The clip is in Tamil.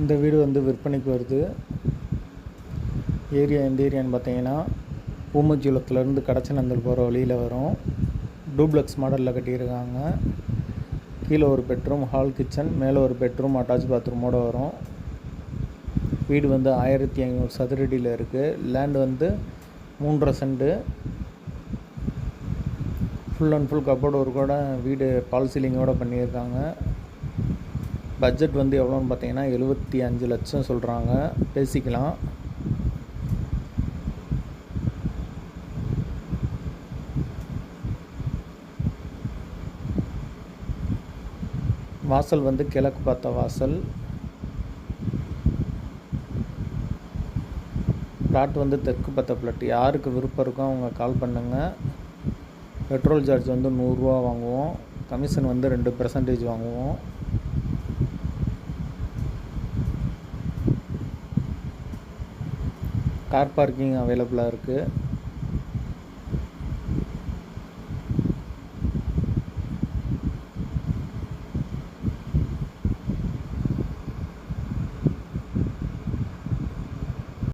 இந்த வீடு வந்து விற்பனைக்கு வருது. ஏரியா எந்த ஏரியான்னு பார்த்தீங்கன்னா கடைச்சி கடச்சநந்தல் போகிற வழியில் வரும். டூப்ளக்ஸ் மாடலில் கட்டியிருக்காங்க. கீழே ஒரு பெட்ரூம் ஹால் கிச்சன் மேலே ஒரு பெட்ரூம் அட்டாச் பாத்ரூமோடு வரும். வீடு வந்து ஆயிரத்தி ஐநூறு சதுரடியில் இருக்குது லேண்ட் வந்து மூன்றரை cent full and full cupboard ஒரு கூட வீடு பால் சீலிங்கோட பண்ணியிருக்காங்க. பட்ஜெட் வந்து எவ்வளோன்னு பார்த்தீங்கன்னா எழுபத்தி அஞ்சு லட்சம் சொல்கிறாங்க பேசிக்கலாம். வாசல் வந்து கிழக்கு பார்த்த வாசல். பிளாட் வந்து தெற்கு பார்த்த பிளாட் யாருக்கு விருப்பம் இருக்கோ அவங்க கால் பண்ணுங்கள் பெட்ரோல் சார்ஜ் வந்து நூறுரூவா வாங்குவோம். கமிஷன் வந்து ரெண்டு பர்சன்டேஜ் வாங்குவோம். கார் பார்க்கிங் அவைலபிளாக இருக்குது